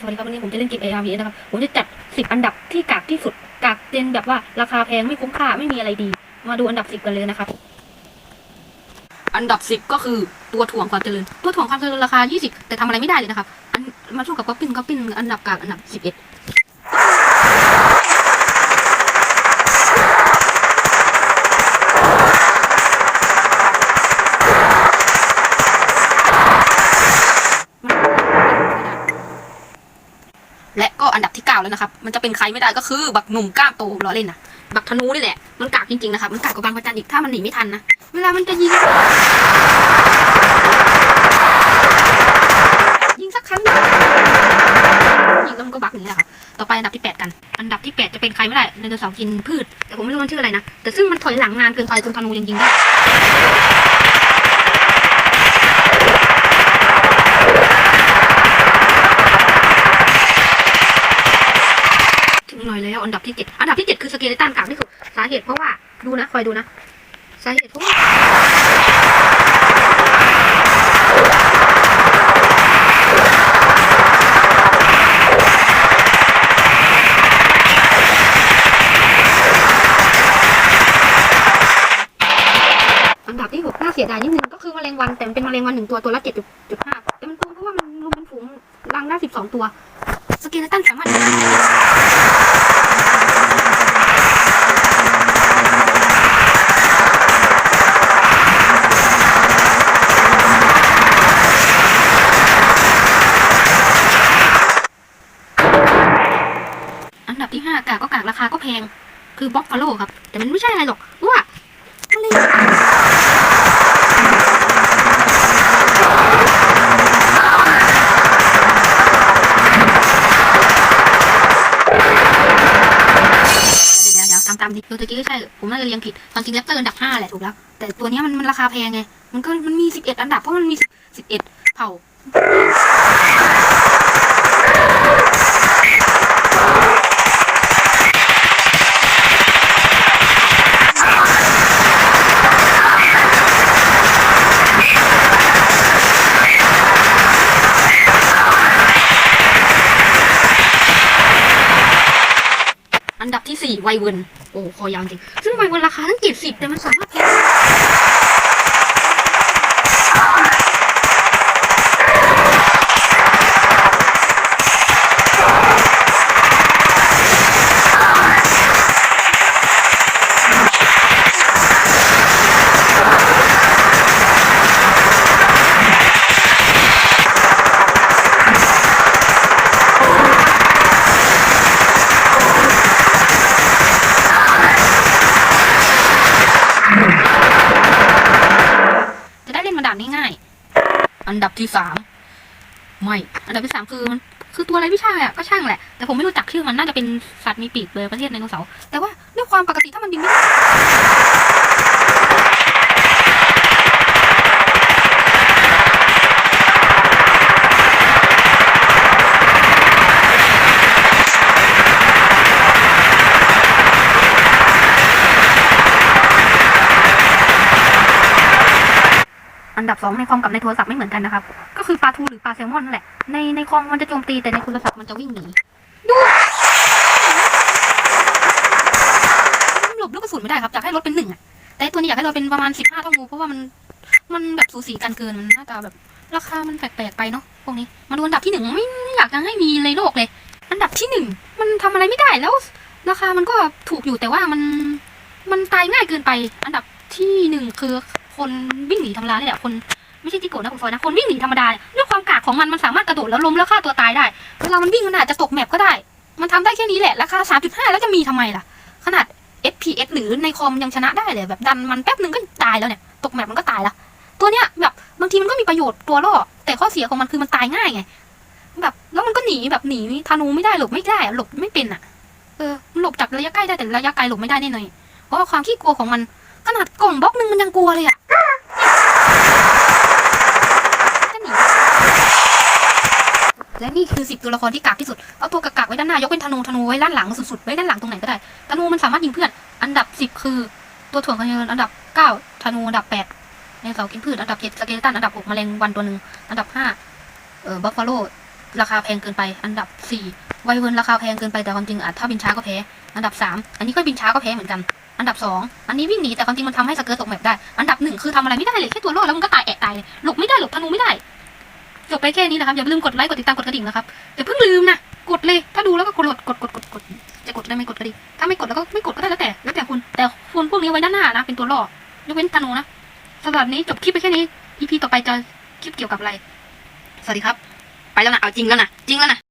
สวัสดีครับวันนี้ผมจะเล่นเกม ARV นะครับ ผมจะจัด 10 อันดับที่กากที่สุด กากเจนแบบว่าราคาแพงไม่คุ้มค่าไม่มีอะไรดี มาดูอันดับ 10 กันเลยนะครับ อันดับ 10 ก็คือตัวถ่วงความเจริญ ตัวถ่วงความเจริญราคา 20 แต่ทำอะไรไม่ได้เลยนะครับ อันมาสู้กับก๊อปปิ้นก๊อปปิ้นอันดับกากอันดับ 11 และก็อันดับที่เก้าแล้วนะครับ มันจะเป็นใครไม่ได้ก็คือบักหนุ่มกล้ามโตล้อเล่นนะบักธนูนี่แหละ มันกากจริงๆนะครับ มันกากกว่าบางพระจันทร์อีก ถ้ามันหนีไม่ทันนะ เวลามันจะยิง ยิงสักครั้งยิงแล้วมันก็บักอย่างนี้แหละครับ ต่อไปอันดับที่แปดกัน อันดับที่แปดจะเป็นใครไม่ได้ไดโนเสาร์กินพืช แต่ผมไม่รู้มันชื่ออะไรนะ แต่ซึ่งมันถอยหลังนานเกินไปจนธนูยังยิงได้ ถึงห น่อยแล้ว อันดับที่เจ็ดอันดับที่เจ็ดคือสเกเลตันกากที่สุดสาเหตุเพราะว่าดูนะคอยดูนะ สาเหตุเพราะว่าอันดับที่หกน่าเสียดายนิดนึงก็คือแมลงวันแต่มันเป็นแมลงวันหนึ่งตัวตัวละเจ็ดจุดห้าแต่มันโกงเพราะว่ามันรวมเป็นฝูงรังได้สิบสองตัว สเกเลตันสามารถากากก็กากราคาก็แพง คือบล็อกฟาโลครับ แต่มันไม่ใช่อะไรหรอกว่าเดี๋ยวเดี๋ยวตามตามดิโดยตะกี้ก็ใช่ ผมน่าจะเรียงผิดความจริงแรปเตอร์อันดับห้าแหละถูกแล้ว แต่ตัวนี้มันมันราคาแพงไง มันก็มันมีสิบเอ็ดอันดับเพราะมันมีสิบเอ็ดเผ่า สี่ไวเวิร์นโอ้คอยาวจริง ซึ่งไวเวิร์นราคาตั้งเจ็ดสิบแต่มันสามารถ อันดับที่สามไม่ อันดับที่สามคือมันคือตัวอะไรไม่ใช่อะก็ช่างแหละ แต่ผมไม่รู้จักชื่อมันน่าจะเป็นสัตว์มีปีกเลยประเทศไดโนเสาร์แต่ว่าด้วยความปกติถ้ามันบินไม่ ดับสองในคอมกับในโทรศัพท์ไม่เหมือนกันนะครับ ก็คือปลาทูหรือปลาแซลมอนนั่นแหละ ในในคอมมันจะโจมตีแต่ในโทรศัพท์มันจะวิ่งหนี ดูหลบลูกกระสุนไม่ได้ครับอยากให้ลดเป็นหนึ่งอะแต่ตัวนี้อยากให้ลดเป็นประมาณสิบห้าเท่ามูเพราะว่ามันมันแบบสูสีกันเกินมันน่าจะแบบ ราคามันแปลกๆไปเนาะพวกนี้มาดูอันดับที่หนึ่งไม่อยากจะให้มีในโลกเลย อันดับที่หนึ่งมันทำอะไรไม่ได้แล้ว ราคามันก็ถูกอยู่แต่ว่ามันมันตายง่ายเกินไป อันดับที่หนึ่งคือ คนวิ่งหนีธรรมดาเนี่ยแหละคนไม่ใช่จิโกะนะคุณฟอยนะคนวิ่งหนีธรรมดาเนี่ยด้วยความกากของมันมันสามารถกระโดดแล้วล้มแล้วฆ่าตัวตายได้เวลามันวิ่งมันอาจจะตกแมปก็ได้ มันทำได้แค่นี้แหละราคา 3.5 แล้วจะมีทำไมล่ะ ขนาด FPS หรือในคอมยังชนะได้เลยแบบดันมันแป๊บนึงก็ตายแล้วเนี่ยตกแมปมันก็ตายละตัวเนี้ยแบบบางทีมันก็มีประโยชน์ตัวล่อแต่ข้อเสียของมันคือมันตายง่ายไงแบบแล้วมันก็หนีแบบหนีธนูไม่ได้หลบไม่ได้อะหลบไม่เป็นอะเออมันหลบจากระยะใกล้ได้แต่ระยะไกลหลบไม่ได้แน่นอนเพราะว่าความขี้กลัวของมันขนาดกล่องบล็อกนึงมันยังกลัวเลยอะ จะหนี และนี่คือสิบตัวละครที่กากที่สุด เอาตัวกากๆไว้ด้านหน้ายกเป็นธนูธนูไว้ด้านหลังสุดๆไว้ด้านหลังตรงไหนก็ได้ธนูมันสามารถยิงเพื่อน อันดับสิบคือตัวถ่วงพลังอันดับเก้าธนูอันดับแปดในเสากินพืชอันดับเจ็ดสเกลตันอันดับหกแมลงวันตัวหนึ่งอันดับห้าเอ่อบัฟฟาโลราคาแพงเกินไป อันดับสี่ไวเวิร์นราคาแพงเกินไปแต่ความจริงอะถ้าบินช้าก็แพ้ อันดับสามอันนี้ก็บินช้าก็แพ้เหมือนกัน อันดับสองอันนี้วิ่งหนีแต่ความจริงมันทำให้สเกิร์ตตกแมปได้ อันดับหนึ่งคือทำอะไรไม่ได้เลยแค่ตัวรอดแล้วมันก็ตายแอะตายเลยหลบ จบไปแค่นี้นะครับ อย่าลืมกดไลค์ กดติดตาม กดกระดิ่งนะครับ อย่าเพิ่งลืมนะ กดเลย ถ้าดูแล้วก็กดกดกดกดกด จะกดได้ไหมกดกระดิ่งถ้าไม่กดแล้วก็ไม่กดก็ได้แล้วแต่ แล้วแต่คุณ แต่คุณพวกนี้ไว้ด้านหน้านะ เป็นตัวล่อยกเว้นธนูนะสำหรับนี้จบคลิปไปแค่นี้ EP ต่อไปจะคลิปเกี่ยวกับอะไร สวัสดีครับ ไปแล้วนะ เอาจริงแล้วนะ จริงแล้วนะ